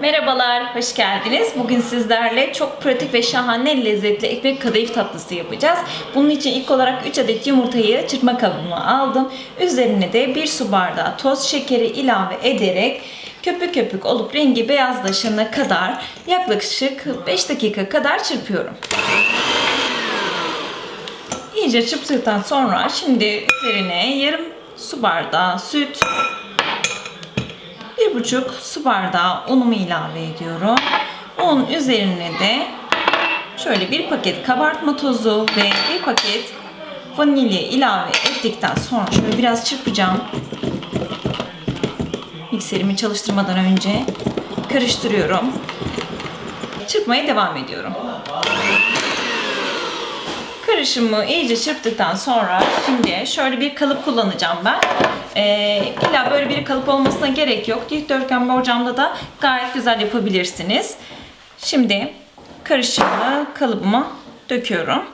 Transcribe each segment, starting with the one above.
Merhabalar, hoş geldiniz. Bugün sizlerle çok pratik ve şahane lezzetli ekmek kadayıf tatlısı yapacağız. Bunun için ilk olarak 3 adet yumurtayı çırpma kabıma aldım. Üzerine de 1 su bardağı toz şekeri ilave ederek köpük köpük olup rengi beyazlaşana kadar yaklaşık 5 dakika kadar çırpıyorum. İyice çırptıktan sonra şimdi üzerine yarım su bardağı süt, bir buçuk su bardağı unumu ilave ediyorum. Un üzerine de şöyle bir paket kabartma tozu ve bir paket vanilya ilave ettikten sonra şöyle biraz çırpacağım. Mikserimi çalıştırmadan önce karıştırıyorum. Çırpmaya devam ediyorum. Karışımı iyice çırptıktan sonra şimdi şöyle bir kalıp kullanacağım ben. İlla böyle bir kalıp olmasına gerek yok. Dikdörtgen borcamda da gayet güzel yapabilirsiniz. Şimdi karışımı kalıbıma döküyorum.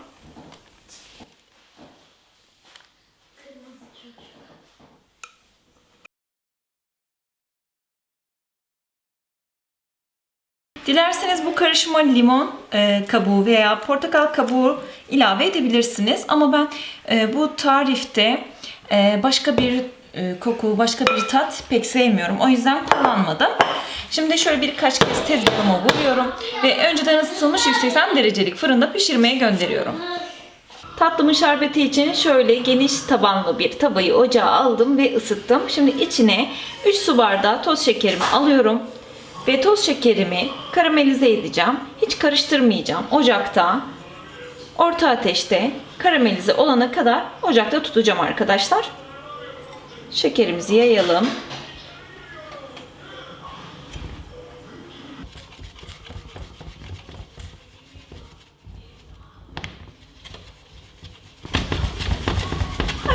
Dilerseniz bu karışıma limon e, kabuğu veya portakal kabuğu ilave edebilirsiniz. Ama ben e, bu tarifte e, başka bir e, koku, başka bir tat pek sevmiyorum. O yüzden kullanmadım. Şimdi şöyle birkaç kez tezgahıma vuruyorum ve önceden ısıtılmış 180 derecelik fırında pişirmeye gönderiyorum. Tatlımın şerbeti için şöyle geniş tabanlı bir tavayı ocağa aldım ve ısıttım. Şimdi içine 3 su bardağı toz şekerimi alıyorum. Ve toz şekerimi karamelize edeceğim. Hiç karıştırmayacağım. Ocakta, orta ateşte karamelize olana kadar ocakta tutacağım arkadaşlar. Şekerimizi yayalım.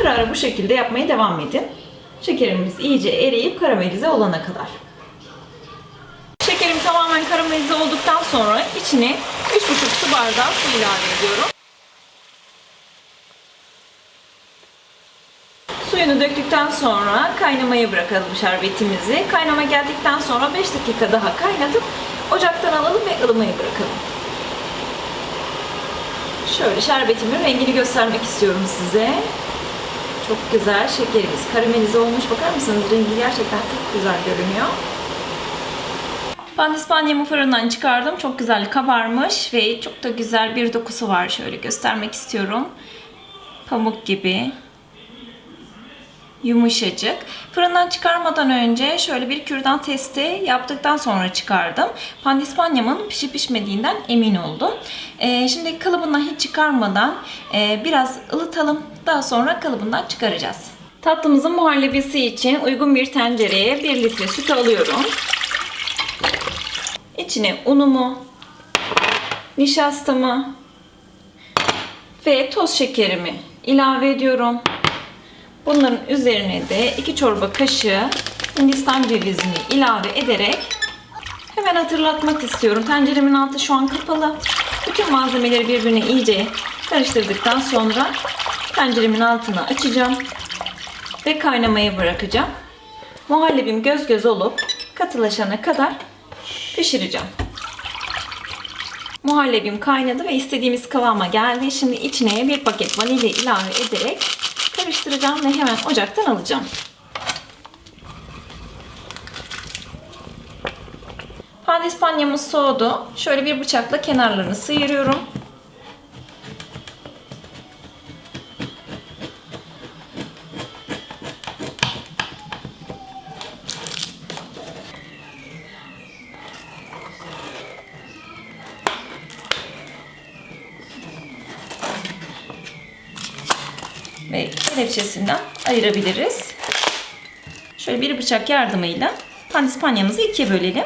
Ara ara bu şekilde yapmaya devam edin. Şekerimiz iyice eriyip karamelize olana kadar. Şekerim tamamen karamelize olduktan sonra içine 3,5 su bardağı su ilave ediyorum. Suyunu döktükten sonra kaynamaya bırakalım şerbetimizi. Kaynama geldikten sonra 5 dakika daha kaynatıp ocaktan alalım ve ılımaya bırakalım. Şöyle şerbetimin rengini göstermek istiyorum size. Çok güzel şekerimiz karamelize olmuş. Bakar mısınız? Rengi gerçekten çok güzel görünüyor. Pandispanyamı fırından çıkardım. Çok güzel kabarmış ve çok da güzel bir dokusu var. Şöyle göstermek istiyorum. Pamuk gibi. Yumuşacık. Fırından çıkarmadan önce şöyle bir kürdan testi yaptıktan sonra çıkardım. Pandispanyamın pişip pişmediğinden emin oldum. Ee, şimdi kalıbından hiç çıkarmadan e, biraz ılıtalım. Daha sonra kalıbından çıkaracağız. Tatlımızın muhallebisi için uygun bir tencereye 1 litre süt alıyorum. İçine unumu, nişastamı ve toz şekerimi ilave ediyorum. Bunların üzerine de 2 çorba kaşığı Hindistan cevizini ilave ederek hemen hatırlatmak istiyorum. Tenceremin altı şu an kapalı. Bütün malzemeleri birbirine iyice karıştırdıktan sonra tenceremin altını açacağım ve kaynamaya bırakacağım. Muhallebim göz göz olup katılaşana kadar pişireceğim. Muhallebim kaynadı ve istediğimiz kıvama geldi. Şimdi içine bir paket vanilya ilave ederek karıştıracağım ve hemen ocaktan alacağım. Pandispanyamız soğudu. Şöyle bir bıçakla kenarlarını sıyırıyorum. Ve kelepçesinden ayırabiliriz. Şöyle bir bıçak yardımıyla pandispanyamızı ikiye bölelim.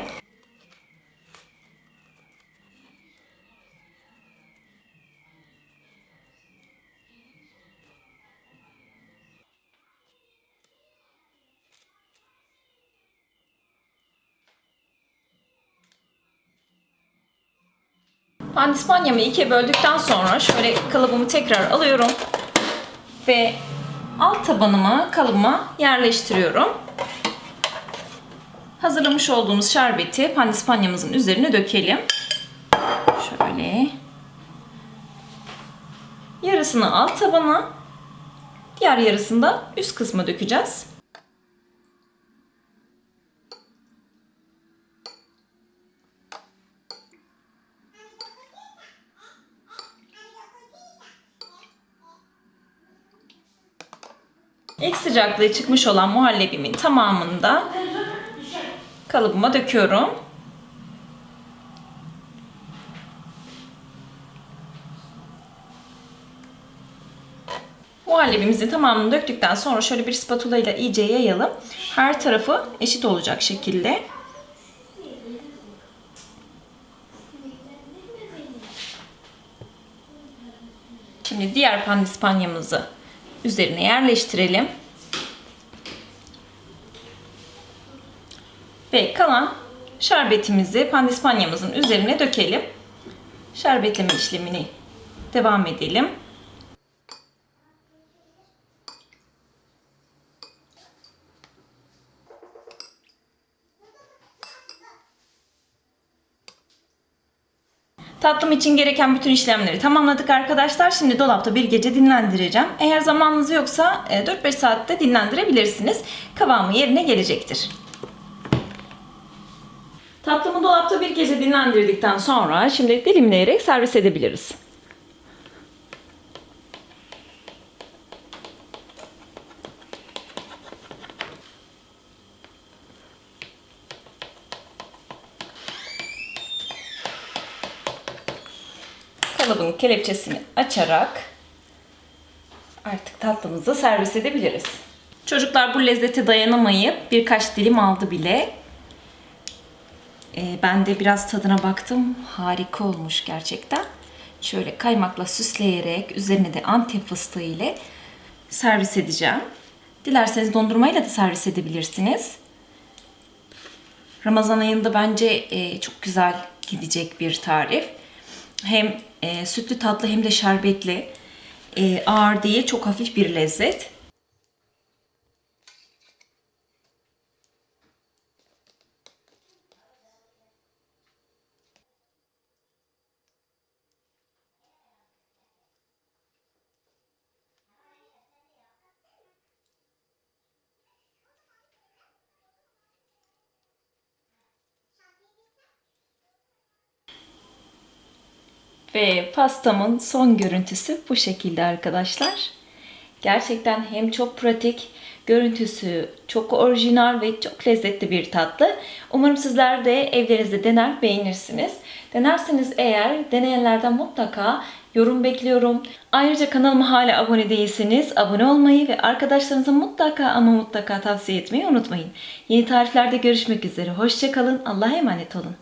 Pandispanyamı ikiye böldükten sonra şöyle kalıbımı tekrar alıyorum ve alt tabanıma kalıbıma yerleştiriyorum. hazırlamış olduğumuz şerbeti pandispanyamızın üzerine dökelim. Şöyle. Yarısını alt tabana, diğer yarısını da üst kısma dökeceğiz. İlk sıcaklığı çıkmış olan muhallebimin tamamını da kalıbıma döküyorum. Muhallebimizin tamamını döktükten sonra şöyle bir spatula ile iyice yayalım. Her tarafı eşit olacak şekilde. Şimdi diğer pandispanyamızı üzerine yerleştirelim. Ve kalan şerbetimizi pandispanyamızın üzerine dökelim. Şerbetleme işlemini devam edelim. Tatlım için gereken bütün işlemleri tamamladık arkadaşlar. Şimdi dolapta bir gece dinlendireceğim. Eğer zamanınız yoksa e, 4-5 saatte dinlendirebilirsiniz. Kıvamı yerine gelecektir. Tatlımı dolapta bir gece dinlendirdikten sonra şimdi dilimleyerek servis edebiliriz. Kelepçesini açarak artık tatlımızı servis edebiliriz. Çocuklar bu lezzete dayanamayıp birkaç dilim aldı bile. Ee, ben de biraz tadına baktım. Harika olmuş gerçekten. Şöyle kaymakla süsleyerek üzerine de antep fıstığı ile servis edeceğim. Dilerseniz dondurmayla da servis edebilirsiniz. Ramazan ayında bence e, çok güzel gidecek bir tarif. Hem e, sütlü tatlı hem de şerbetli. E, ağır değil, çok hafif bir lezzet. Ve pastamın son görüntüsü bu şekilde arkadaşlar. Gerçekten hem çok pratik, görüntüsü çok orijinal ve çok lezzetli bir tatlı. Umarım sizler de evlerinizde dener beğenirsiniz. Denerseniz eğer deneyenlerden mutlaka yorum bekliyorum. Ayrıca kanalıma hala abone değilseniz abone olmayı ve arkadaşlarınıza mutlaka ama mutlaka tavsiye etmeyi unutmayın. Yeni tariflerde görüşmek üzere. Hoşçakalın. Allah'a emanet olun.